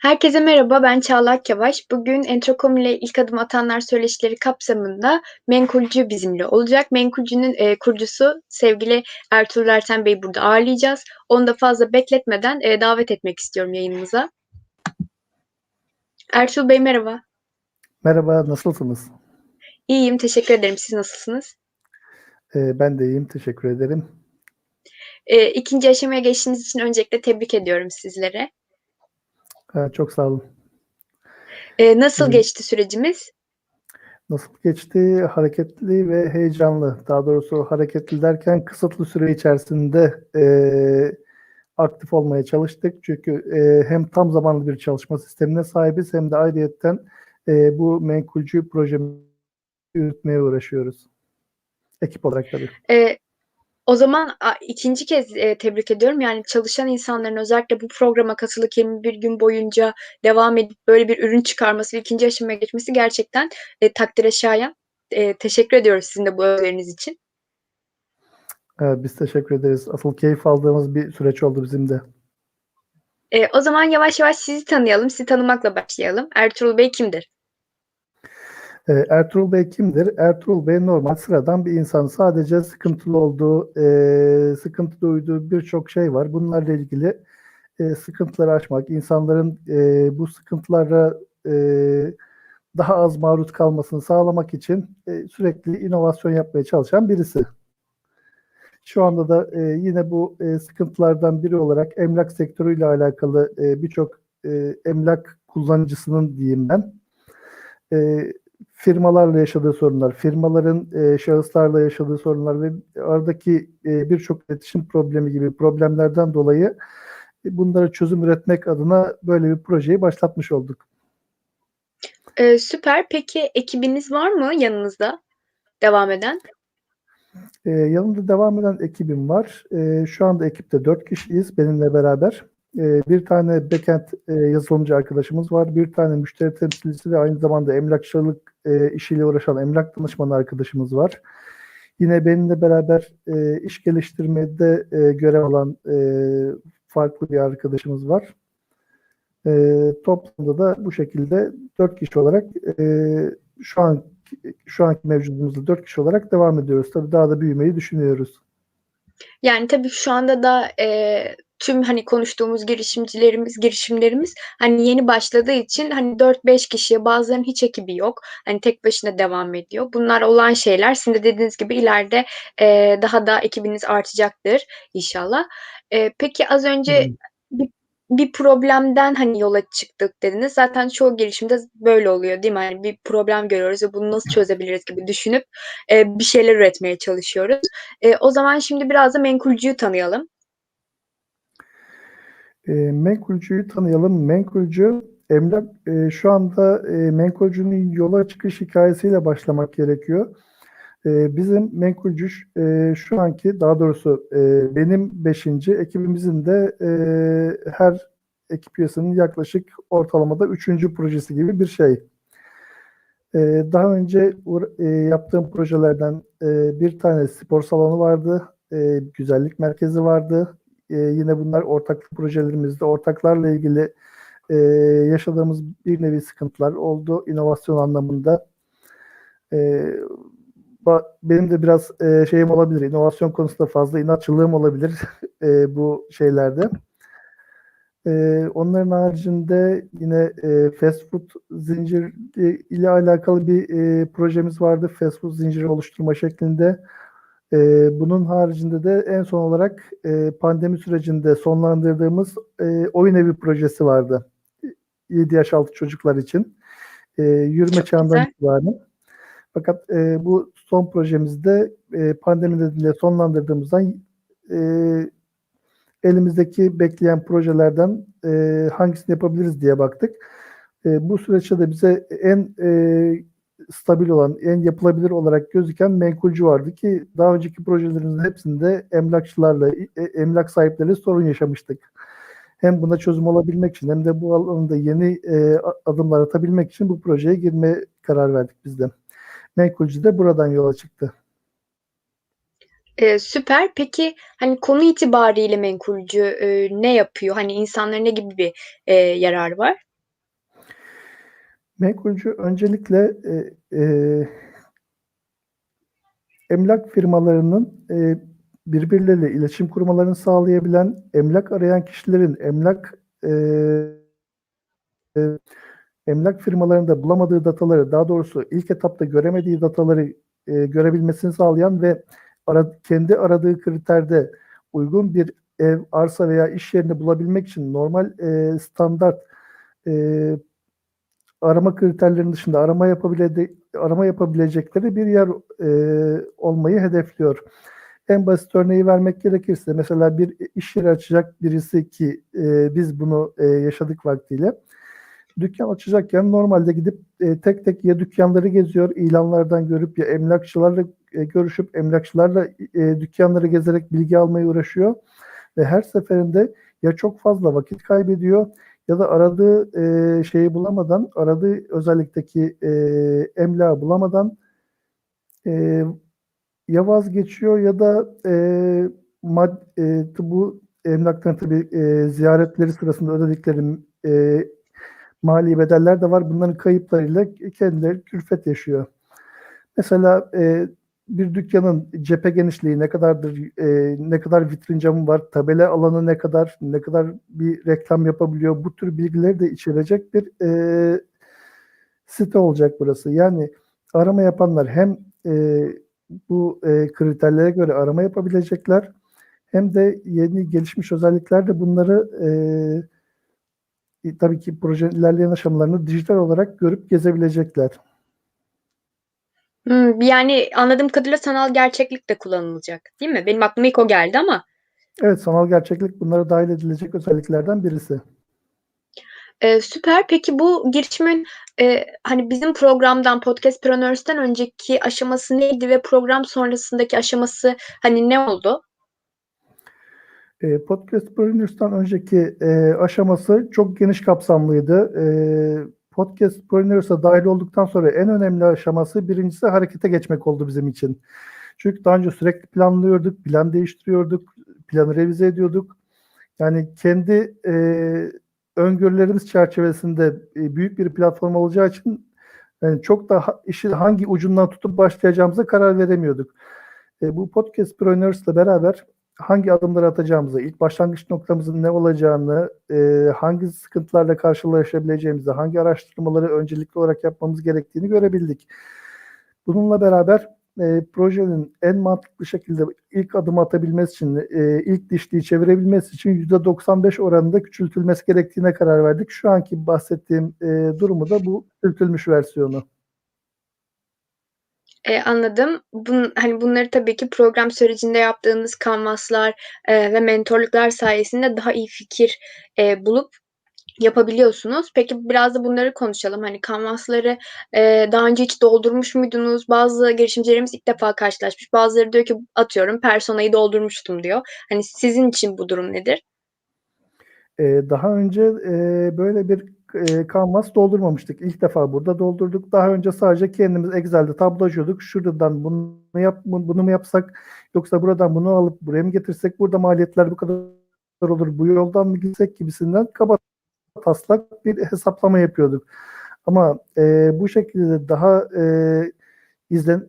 Herkese merhaba, ben Çağla Akyavaş. Bugün Entrokom ile İlk Adım Atanlar Söyleşileri kapsamında Menkulcu bizimle olacak. Menkulcu'nun e, kurucusu sevgili Ertuğrul Erten Bey'i burada ağırlayacağız. Onu da fazla bekletmeden e, davet etmek istiyorum yayınımıza. Ertuğrul Bey merhaba. Merhaba, nasılsınız? İyiyim, teşekkür ederim. Siz nasılsınız? Ee, ben de iyiyim, teşekkür ederim. E, ikinci aşamaya geçtiğiniz için öncelikle tebrik ediyorum sizlere. Ha, çok sağ olun. E, nasıl Hı. geçti sürecimiz? Nasıl geçti? Hareketli ve heyecanlı. Daha doğrusu hareketli derken kısıtlı süre içerisinde e, aktif olmaya çalıştık. Çünkü e, hem tam zamanlı bir çalışma sistemine sahibiz hem de ayrıyetten e, bu menkulcü projemi yürütmeye uğraşıyoruz. Ekip olarak tabii. E, o zaman ikinci kez e, tebrik ediyorum. Yani çalışan insanların özellikle bu programa katılıp 21 gün boyunca devam edip böyle bir ürün çıkarması ikinci aşamaya geçmesi gerçekten e, takdire şayan. E, teşekkür ediyoruz sizin de bu öneriniz için. E, biz teşekkür ederiz. Asıl keyif aldığımız bir süreç oldu bizim de. E, o zaman yavaş yavaş sizi tanıyalım. Sizi tanımakla başlayalım. Ertuğrul Bey kimdir? E, Ertuğrul Bey kimdir? Ertuğrul Bey normal sıradan bir insan. Sadece sıkıntılı olduğu, e, sıkıntı duyduğu birçok şey var. Bunlarla ilgili e, sıkıntıları aşmak, insanların e, bu sıkıntılara e, daha az maruz kalmasını sağlamak için e, sürekli inovasyon yapmaya çalışan birisi. Şu anda da e, yine bu e, sıkıntılardan biri olarak emlak sektörüyle alakalı e, birçok e, emlak kullanıcısının diyeyim ben e, firmalarla yaşadığı sorunlar, firmaların e, şahıslarla yaşadığı sorunlar ve aradaki e, birçok iletişim problemi gibi problemlerden dolayı e, bunlara çözüm üretmek adına böyle bir projeyi başlatmış olduk. E, süper. Peki ekibiniz var mı yanınızda devam eden? E, yanımda devam eden ekibim var. E, şu anda ekipte dört kişiyiz benimle beraber. E, bir tane backend e, yazılımcı arkadaşımız var. Bir tane müşteri temsilcisi ve aynı zamanda emlakçılık e, işiyle uğraşan emlak danışmanı arkadaşımız var. Yine benimle beraber e, iş geliştirmede e, görev alan farklı bir arkadaşımız var. Toplamda da bu şekilde dört kişi olarak şu an şu anki mevcudumuzda dört kişi olarak devam ediyoruz. Tabii daha da büyümeyi düşünüyoruz. Yani tabii şu anda da e, tüm hani konuştuğumuz girişimcilerimiz, girişimlerimiz hani yeni başladığı için hani 4-5 kişiye bazılarının hiç ekibi yok. Hani tek başına devam ediyor. Bunlar olan şeyler. Sizin de dediğiniz gibi ileride e, daha da ekibiniz artacaktır inşallah. E, peki az önce Hmm. bir, bir problemden hani yola çıktık dediniz. Zaten çoğu girişimde böyle oluyor değil mi? Hani bir problem görüyoruz ve bunu nasıl çözebiliriz gibi düşünüp e, bir şeyler üretmeye çalışıyoruz. E, o zaman şimdi biraz da menkulcuyu tanıyalım. E, Menkulcu'yu tanıyalım. Menkulcu, emlak e, şu anda e, Menkulcu'nun yola çıkış hikayesiyle başlamak gerekiyor. E, bizim Menkulcu e, şu anki, daha doğrusu e, benim beşinci, ekibimizin de e, her ekip üyesinin yaklaşık ortalamada üçüncü projesi gibi bir şey. E, daha önce e, yaptığım projelerden e, bir tane spor salonu vardı, e, güzellik merkezi vardı. E, yine bunlar ortaklık projelerimizde ortaklarla ilgili e, yaşadığımız bir nevi sıkıntılar oldu inovasyon anlamında. E, ba- benim de biraz e, şeyim olabilir, inovasyon konusunda fazla inatçılığım olabilir e, bu şeylerde. E, onların haricinde yine e, fast food zinciri ile alakalı bir e, projemiz vardı. Fast food zinciri oluşturma şeklinde. E, bunun haricinde de en son olarak e, pandemi sürecinde sonlandırdığımız e, oyun evi projesi vardı. 7 yaş altı çocuklar için. E, yürüme Çok çağından güzel. itibaren. Fakat e, bu son projemizde e, pandemi nedeniyle sonlandırdığımızdan e, elimizdeki bekleyen projelerden e, hangisini yapabiliriz diye baktık. E, bu süreçte de bize en e, stabil olan, en yapılabilir olarak gözüken menkulcu vardı ki daha önceki projelerimizin hepsinde emlakçılarla, e, emlak sahipleriyle sorun yaşamıştık. Hem buna çözüm olabilmek için hem de bu alanda yeni e, adımlar atabilmek için bu projeye girmeye karar verdik biz de. Menkulcu de buradan yola çıktı. Eee, süper. Peki, hani, konu itibariyle Menkulcu, eee, ne yapıyor? Hani, insanlara ne gibi bir, eee, yararı var? Menkulcü öncelikle e, e, emlak firmalarının e, birbirleriyle iletişim kurmalarını sağlayabilen, emlak arayan kişilerin emlak e, e, emlak firmalarında bulamadığı dataları, daha doğrusu ilk etapta göremediği dataları e, görebilmesini sağlayan ve ara- kendi aradığı kriterde uygun bir ev, arsa veya iş yerini bulabilmek için normal e, standart e, arama kriterlerinin dışında arama yapabile arama yapabilecekleri bir yer e, olmayı hedefliyor. En basit örneği vermek gerekirse mesela bir iş yeri açacak birisi ki e, biz bunu e, yaşadık vaktiyle. Dükkan açacakken normalde gidip e, tek tek ya dükkanları geziyor, ilanlardan görüp ya emlakçılarla e, görüşüp emlakçılarla e, dükkanları gezerek bilgi almaya uğraşıyor ve her seferinde ya çok fazla vakit kaybediyor ya da aradığı e, şeyi bulamadan, aradığı özellikteki e, emlağı bulamadan e, ya vazgeçiyor ya da e, mad, e, bu emlaktan tabii e, ziyaretleri sırasında ödedikleri e, mali bedeller de var. Bunların kayıplarıyla kendileri külfet yaşıyor. Mesela e, bir dükkanın cephe genişliği ne kadardır, e, ne kadar vitrin camı var, tabela alanı ne kadar, ne kadar bir reklam yapabiliyor, bu tür bilgileri de içerecek bir e, site olacak burası. Yani arama yapanlar hem e, bu e, kriterlere göre arama yapabilecekler hem de yeni gelişmiş özelliklerde bunları e, tabii ki projenin ilerleyen aşamalarını dijital olarak görüp gezebilecekler. Hmm, yani anladığım kadarıyla sanal gerçeklik de kullanılacak, değil mi? Benim aklıma ilk o geldi ama. Evet, sanal gerçeklik bunlara dahil edilecek özelliklerden birisi. Ee, süper. Peki bu girişimin e, hani bizim programdan Podcastpreneurs'ten önceki aşaması neydi ve program sonrasındaki aşaması hani ne oldu? E, Podcastpreneurs'tan önceki e, aşaması çok geniş kapsamlıydı. E, Podcastpreneurs'a dahil olduktan sonra en önemli aşaması birincisi harekete geçmek oldu bizim için. Çünkü daha önce sürekli planlıyorduk, plan değiştiriyorduk, planı revize ediyorduk. Yani kendi e, öngörülerimiz çerçevesinde e, büyük bir platform olacağı için yani çok da işi hangi ucundan tutup başlayacağımıza karar veremiyorduk. E, bu Podcastpreneurs'la beraber hangi adımları atacağımızı, ilk başlangıç noktamızın ne olacağını, e, hangi sıkıntılarla karşılaşabileceğimizi, hangi araştırmaları öncelikli olarak yapmamız gerektiğini görebildik. Bununla beraber e, projenin en mantıklı şekilde ilk adım atabilmesi için, e, ilk dişliği çevirebilmesi için %95 oranında küçültülmesi gerektiğine karar verdik. Şu anki bahsettiğim e, durumu da bu küçültülmüş versiyonu. E, anladım. Bun, hani bunları tabii ki program sürecinde yaptığınız kanvaslar e, ve mentorluklar sayesinde daha iyi fikir e, bulup yapabiliyorsunuz. Peki biraz da bunları konuşalım. Hani kanvasları e, daha önce hiç doldurmuş muydunuz? Bazı girişimcilerimiz ilk defa karşılaşmış. Bazıları diyor ki atıyorum personayı doldurmuştum diyor. Hani sizin için bu durum nedir? Ee, daha önce e, böyle bir e, kanvas doldurmamıştık. İlk defa burada doldurduk. Daha önce sadece kendimiz Excel'de tablocuyorduk. Şuradan bunu yap, bunu mu yapsak yoksa buradan bunu alıp buraya mı getirsek burada maliyetler bu kadar olur. Bu yoldan mı gitsek gibisinden kaba taslak bir hesaplama yapıyorduk. Ama e, bu şekilde daha e, izlen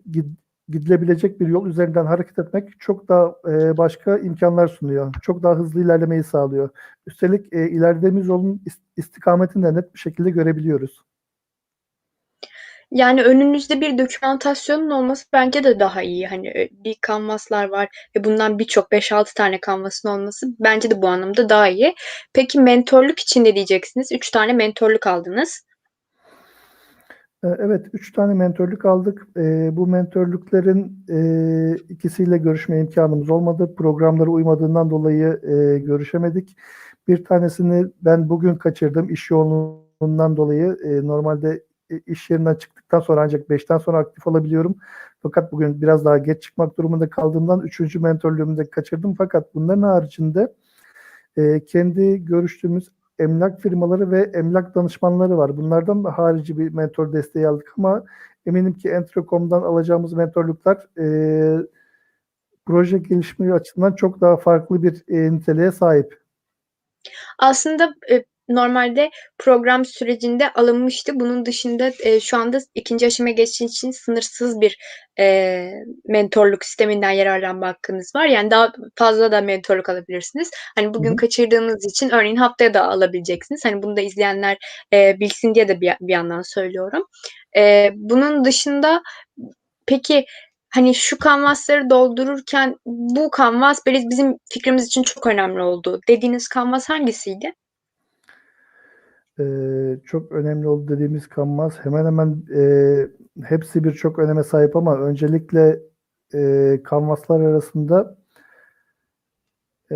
gidilebilecek bir yol üzerinden hareket etmek çok daha e, başka imkanlar sunuyor. Çok daha hızlı ilerlemeyi sağlıyor. Üstelik e, ilerlediğimiz yolun istikametini de net bir şekilde görebiliyoruz. Yani önünüzde bir dokümantasyonun olması bence de daha iyi. Hani bir kanvaslar var ve bundan birçok 5-6 tane kanvasın olması bence de bu anlamda daha iyi. Peki mentorluk için ne diyeceksiniz? 3 tane mentorluk aldınız. Evet, üç tane mentorluk aldık. E, bu mentorlukların e, ikisiyle görüşme imkanımız olmadı. Programlara uymadığından dolayı e, görüşemedik. Bir tanesini ben bugün kaçırdım iş yoğunluğundan dolayı. E, normalde iş yerinden çıktıktan sonra ancak 5'ten sonra aktif olabiliyorum. Fakat bugün biraz daha geç çıkmak durumunda kaldığımdan üçüncü mentorluğumu da kaçırdım. Fakat bunların haricinde e, kendi görüştüğümüz emlak firmaları ve emlak danışmanları var. Bunlardan da harici bir mentor desteği aldık ama eminim ki Entrecom'dan alacağımız mentorluklar e, proje gelişimi açısından çok daha farklı bir e, niteliğe sahip. Aslında e, normalde program sürecinde alınmıştı. Bunun dışında e, şu anda ikinci aşamaya geçtiği için sınırsız bir e, mentorluk sisteminden yararlanma hakkınız var. Yani daha fazla da mentorluk alabilirsiniz. Hani bugün Hı kaçırdığınız için örneğin haftaya da alabileceksiniz. Hani bunu da izleyenler e, bilsin diye de bir, bir yandan söylüyorum. E, bunun dışında peki hani şu kanvasları doldururken bu kanvas bizim fikrimiz için çok önemli oldu dediğiniz kanvas hangisiydi? Ee, çok önemli oldu dediğimiz kanvas hemen hemen e, hepsi birçok öneme sahip ama öncelikle e, kanvaslar arasında e,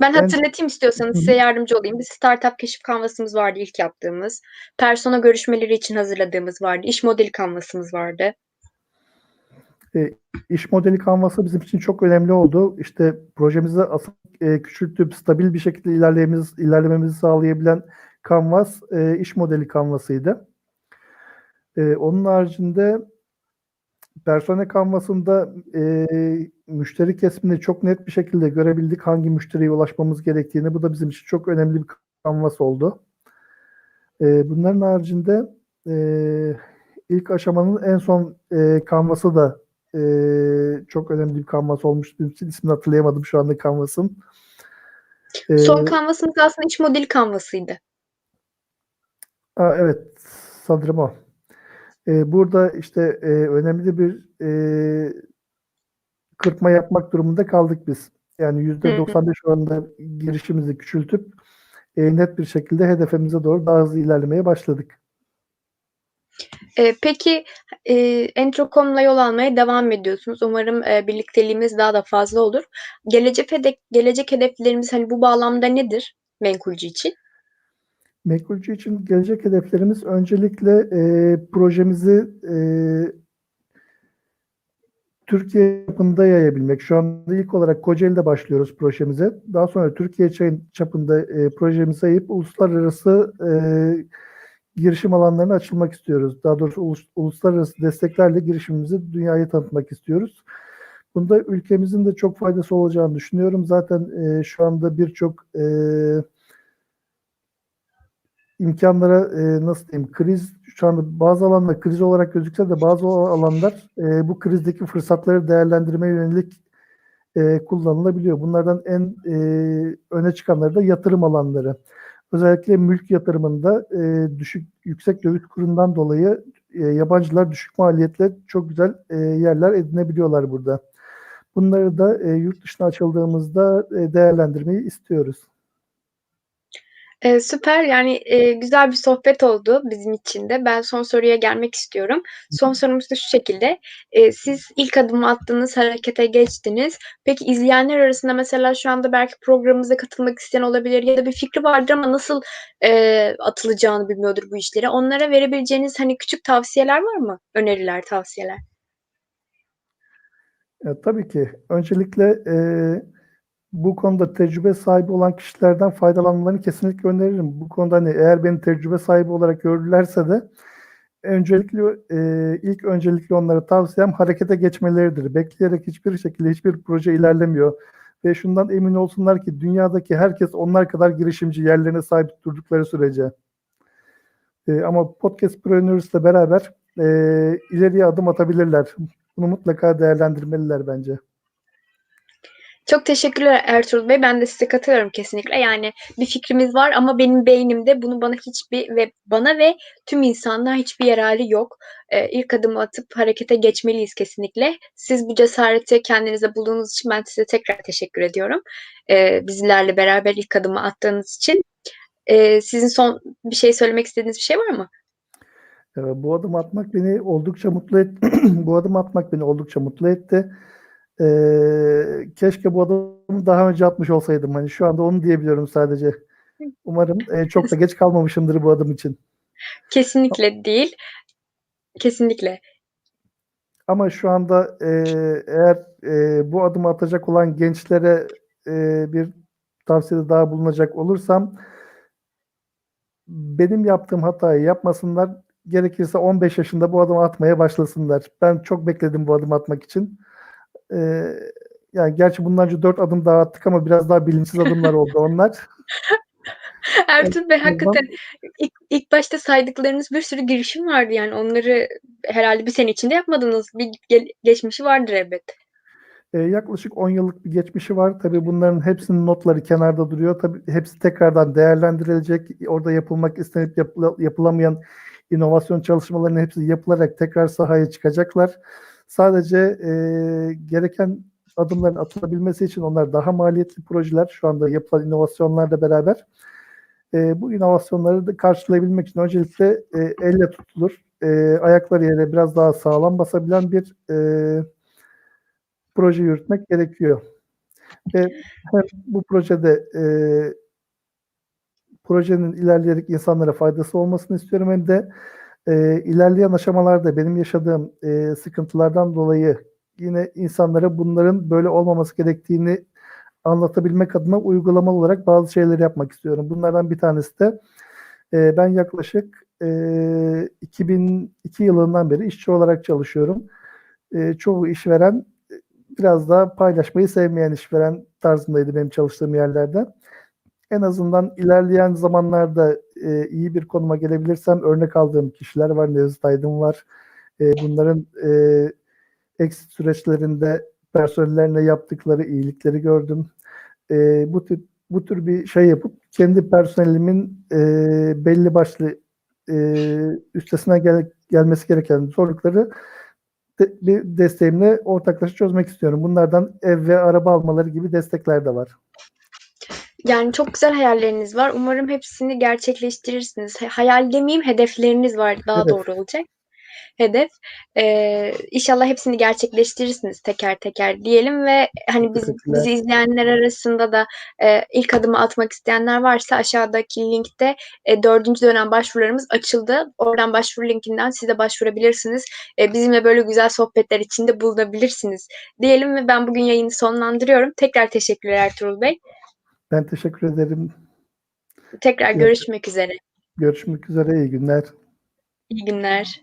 Ben en hatırlatayım istiyorsanız size yardımcı olayım. Bir startup keşif kanvasımız vardı ilk yaptığımız. Persona görüşmeleri için hazırladığımız vardı. İş modeli kanvasımız vardı. E, iş modeli kanvası bizim için çok önemli oldu. İşte projemizi asıl e, küçültüp stabil bir şekilde ilerlememiz, ilerlememizi sağlayabilen kanvas e, iş modeli kanvasıydı. E, onun haricinde persona kanvasında e, müşteri kesimini çok net bir şekilde görebildik hangi müşteriye ulaşmamız gerektiğini. Bu da bizim için çok önemli bir kanvas oldu. E, bunların haricinde e, ilk aşamanın en son e, kanvası da e, çok önemli bir kanvas olmuş. Benim için ismini hatırlayamadım şu anda kanvasın. E, Son kanvasımız aslında iş modeli kanvasıydı. Ha, evet sanırım o. E, burada işte e, önemli bir e, kırpma yapmak durumunda kaldık biz. Yani %95 oranında girişimizi küçültüp e, net bir şekilde hedefimize doğru daha hızlı ilerlemeye başladık. E, peki e, Entrocom'la yol almaya devam ediyorsunuz. Umarım e, birlikteliğimiz daha da fazla olur. Gelecek, hedef, gelecek hedeflerimiz hani bu bağlamda nedir Menkulcu için? Mekulcu için gelecek hedeflerimiz öncelikle e, projemizi e, Türkiye çapında yayabilmek. Şu anda ilk olarak Kocaeli'de başlıyoruz projemize. Daha sonra Türkiye çapında e, projemizi yayıp uluslararası e, girişim alanlarına açılmak istiyoruz. Daha doğrusu ulus- uluslararası desteklerle girişimimizi dünyaya tanıtmak istiyoruz. Bunda ülkemizin de çok faydası olacağını düşünüyorum. Zaten e, şu anda birçok e, imkanlara e, nasıl diyeyim kriz şu anda bazı alanlar kriz olarak gözükse de bazı alanlar e, bu krizdeki fırsatları değerlendirmeye yönelik e, kullanılabiliyor. Bunlardan en e, öne çıkanları da yatırım alanları. Özellikle mülk yatırımında e, düşük yüksek döviz kurundan dolayı e, yabancılar düşük maliyetle çok güzel e, yerler edinebiliyorlar burada. Bunları da e, yurt dışına açıldığımızda e, değerlendirmeyi istiyoruz. E, süper yani e, güzel bir sohbet oldu bizim için de. Ben son soruya gelmek istiyorum. Son sorumuz da şu şekilde. E, siz ilk adımı attınız, harekete geçtiniz. Peki izleyenler arasında mesela şu anda belki programımıza katılmak isteyen olabilir ya da bir fikri vardır ama nasıl e, atılacağını bilmiyordur bu işlere. Onlara verebileceğiniz hani küçük tavsiyeler var mı? Öneriler, tavsiyeler. E, tabii ki. Öncelikle e, bu konuda tecrübe sahibi olan kişilerden faydalanmalarını kesinlikle öneririm. Bu konuda hani eğer beni tecrübe sahibi olarak gördülerse de öncelikli e, ilk öncelikli onlara tavsiyem harekete geçmeleridir. Bekleyerek hiçbir şekilde hiçbir proje ilerlemiyor. Ve şundan emin olsunlar ki dünyadaki herkes onlar kadar girişimci yerlerine sahip durdukları sürece. E, ama Podcast Preneurs ile beraber e, ileriye adım atabilirler. Bunu mutlaka değerlendirmeliler bence. Çok teşekkürler Ertuğrul Bey. Ben de size katılıyorum kesinlikle. Yani bir fikrimiz var ama benim beynimde bunu bana hiçbir ve bana ve tüm insanlığa hiçbir yararı yok. Ee, ilk adımı atıp harekete geçmeliyiz kesinlikle. Siz bu cesareti kendinize bulduğunuz için ben size tekrar teşekkür ediyorum. Ee, bizlerle beraber ilk adımı attığınız için. Ee, sizin son bir şey söylemek istediğiniz bir şey var mı? Evet, bu adım atmak beni oldukça mutlu et. bu adım atmak beni oldukça mutlu etti. Ee, keşke bu adımı daha önce atmış olsaydım. Hani şu anda onu diyebiliyorum sadece. Umarım e, çok da geç kalmamışımdır bu adım için. Kesinlikle değil. Kesinlikle. Ama şu anda e, eğer e, bu adımı atacak olan gençlere e, bir tavsiyede daha bulunacak olursam benim yaptığım hatayı yapmasınlar. Gerekirse 15 yaşında bu adımı atmaya başlasınlar. Ben çok bekledim bu adımı atmak için. Ee, yani gerçi önce 4 adım daha attık ama biraz daha bilinçsiz adımlar oldu onlar. Ertuğrul Bey hakikaten ilk, ilk başta saydıklarınız bir sürü girişim vardı yani onları herhalde bir sene içinde yapmadınız. Bir gel- geçmişi vardır elbet. E, yaklaşık 10 yıllık bir geçmişi var. Tabii bunların hepsinin notları kenarda duruyor. Tabii hepsi tekrardan değerlendirilecek. Orada yapılmak istenip yapıla- yapılamayan inovasyon çalışmalarının hepsi yapılarak tekrar sahaya çıkacaklar. Sadece e, gereken adımların atılabilmesi için onlar daha maliyetli projeler. Şu anda yapılan inovasyonlarla beraber e, bu inovasyonları da karşılayabilmek için öncelikle e, elle tutulur, e, ayakları yere biraz daha sağlam basabilen bir e, proje yürütmek gerekiyor. Ve hem bu projede e, projenin ilerleyerek insanlara faydası olmasını istiyorum hem de e, ilerleyen aşamalarda benim yaşadığım e, sıkıntılardan dolayı yine insanlara bunların böyle olmaması gerektiğini anlatabilmek adına uygulamalı olarak bazı şeyleri yapmak istiyorum. Bunlardan bir tanesi de e, ben yaklaşık e, 2002 yılından beri işçi olarak çalışıyorum. E, çoğu işveren e, biraz daha paylaşmayı sevmeyen işveren tarzındaydı benim çalıştığım yerlerde. En azından ilerleyen zamanlarda e, iyi bir konuma gelebilirsem örnek aldığım kişiler var. Nevzat Aydın var. E, bunların e, exit süreçlerinde personellerine yaptıkları iyilikleri gördüm. E, bu tür bu tür bir şey yapıp kendi personelimin e, belli başlı e, üstesine gel- gelmesi gereken zorlukları de- bir desteğimle ortaklaşa çözmek istiyorum. Bunlardan ev ve araba almaları gibi destekler de var. Yani çok güzel hayalleriniz var. Umarım hepsini gerçekleştirirsiniz. Hayal demeyeyim, hedefleriniz var. Daha Hedef. doğru olacak. Hedef. Ee, inşallah hepsini gerçekleştirirsiniz teker teker diyelim ve hani biz, bizi izleyenler arasında da e, ilk adımı atmak isteyenler varsa aşağıdaki linkte e, dördüncü dönem başvurularımız açıldı. Oradan başvuru linkinden siz de başvurabilirsiniz. E, bizimle böyle güzel sohbetler içinde bulunabilirsiniz diyelim ve ben bugün yayını sonlandırıyorum. Tekrar teşekkürler Ertuğrul Bey. Ben teşekkür ederim. Tekrar görüşmek üzere. Görüşmek üzere. İyi günler. İyi günler.